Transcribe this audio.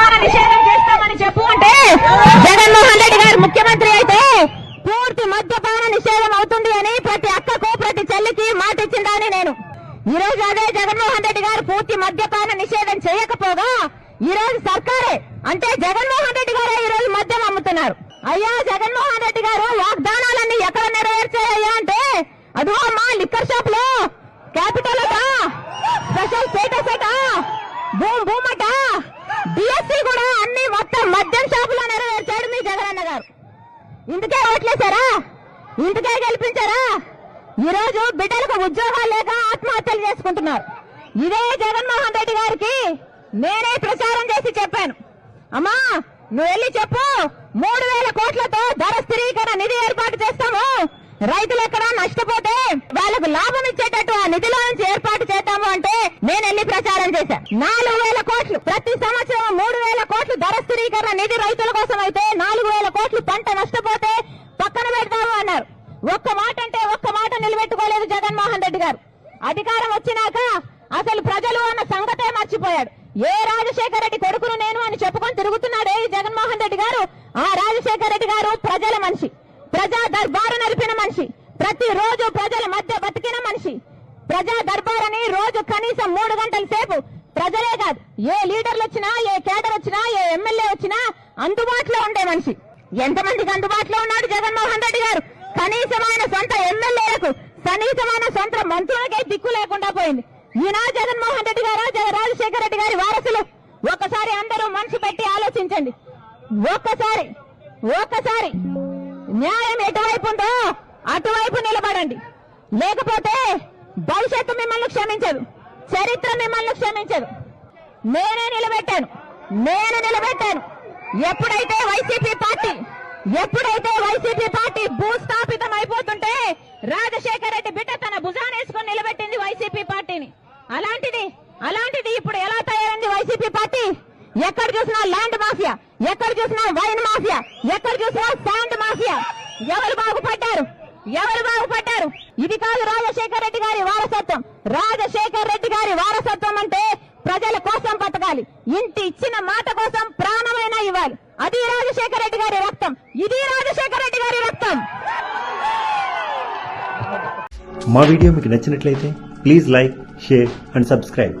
పూర్తి నిషేధం చేస్తామని చెప్పు అంటే జగన్మోహన్ రెడ్డి గారు ముఖ్యమంత్రి అయితే పూర్తి మద్యపాన నిషేధం అవుతుంది అని ప్రతి అక్కకు ప్రతి చెల్లికి మాట ఇచ్చిందని నేను. ఈ రోజు అదే జగన్మోహన్ రెడ్డి గారు పూర్తి మద్యపాన నిషేధం చేయకపోగా ఈ రోజు సర్కారే అంటే జగన్మోహన్ రెడ్డి గారే ఈ రోజు మద్యం అమ్ముతున్నారు. అయ్యా జగన్మోహన్ రెడ్డి గారు వాగ్దానాలన్నీ ఎక్కడ నెరవేర్చాయ్యా అంటే అదో మా లిక్కర్ షాప్లో. క్యాపిటల్ అట స్పెషల్ స్టేటస్ అట భూమ్ భూమ్ అట డిఎస్సి కూడా అన్ని మొత్తం మద్యం షాపులో నెరవేర్చాడు మీ జగనన్న గారు. ఇందుకే ఓట్లేశారా? ఇందుకే గెలిపించారా? ఈ రోజు బిడ్డలకు ఉద్యోగాలు లేక ఆత్మహత్యలు చేసుకుంటున్నారు. ఇదే జగన్మోహన్ రెడ్డి గారికి నేనే ప్రచారం చేసి చెప్పాను. అమ్మా నువ్వు వెళ్ళి చెప్పు. మూడు వేల కోట్లతో ధర స్థిరీకరణ నిధి ఏర్పాటు చేస్తాము. రైతులు ఎక్కడ నష్టపోతే వాళ్ళకు లాభం ఇచ్చేటట్టు ఆ నిధిలో నుంచి ఏర్పాటు చేద్దాము అంటే నేను వెళ్ళి ప్రచారం చేశాను నాలుగు వేల కోట్లు ప్రతి సంవత్సరం కోట్లు నిధి రైతుల కోసం అయితే నాలుగు వేల కోట్లు పంట నష్టపోతే పక్కన పెడతాము అన్నారు. ఒక్క మాట అంటే ఒక్క మాట నిలబెట్టుకోలేదు జగన్మోహన్ రెడ్డి గారు. అధికారం వచ్చినాక అసలు ప్రజలు అన్న సంగతే మర్చిపోయాడు. ఏ రాజశేఖర రెడ్డి కొడుకును నేను అని చెప్పుకొని తిరుగుతున్నాడే జగన్మోహన్ రెడ్డి గారు? ఆ రాజశేఖర రెడ్డి గారు ప్రజల మనిషి. ప్రజా దర్బారు నడిపిన మనిషి. ప్రతి రోజు ప్రజల మధ్య బతికిన మనిషి. ప్రజా దర్బార్ అని రోజు కనీసం మూడు గంటల సేపు ప్రజలే కాదు. ఏ లీడర్లు వచ్చినా ఏ కేడర్ వచ్చినా ఏ ఎమ్మెల్యే వచ్చినా అందుబాటులో ఉండే మనిషి. ఎంతమందికి అందుబాటులో ఉన్నాడు జగన్మోహన్ రెడ్డి గారు? కనీసమైన సొంత ఎమ్మెల్యేలకు కనీసమైన సొంత మంత్రులకే దిక్కు లేకుండా పోయింది. ఈనా జగన్మోహన్ రెడ్డి గారు జగ- రాజశేఖర రెడ్డి గారి వారసులు? ఒక్కసారి అందరూ మనసు పెట్టి ఆలోచించండి. ఒక్కసారి ఒక్కసారి న్యాయం ఎటువైపు ఉందో అటువైపు నిలబడండి. లేకపోతే భవిష్యత్తు మిమ్మల్ని క్షమించదు. చరిత్ర మిమ్మల్ని క్షమించదు. నేనే నిలబెట్టాను. నేను నిలబెట్టాను. ఎప్పుడైతే వైసీపీ పార్టీ ఎప్పుడైతే వైసీపీ పార్టీ భూస్థాపితం అయిపోతుంటే రాజశేఖర రెడ్డి బిడ్డ తన భుజానేసుకొని నిలబెట్టింది వైసీపీ పార్టీని. అలాంటిది అలాంటిది ఇప్పుడు ఎలా తయారైంది వైసీపీ పార్టీ? ఎక్కడ చూసినా ల్యాండ్ మాఫియా ఎక్కడ చూసినా వైన్ మాఫియా ఎక్కడ చూసినా శాండ్ మాఫియా. ఎవరు బాగుపడ్డారు? ఎవరు బాగుపడ్డారు? ఇది కాదు రాజశేఖర రెడ్డి గారి వారసత్వం. రాజశేఖర రెడ్డి గారి వారసత్వం అంటే ప్రజల కోసం బతకాలి. ఇంటి ఇచ్చిన మాట కోసం ప్రాణమైనా ఇవ్వాలి. అది రాజశేఖర రెడ్డి గారి రక్తం. ఇది రాజశేఖర రెడ్డి గారి రక్తం. మా వీడియో మీకు నచ్చినట్లయితే please like share and subscribe.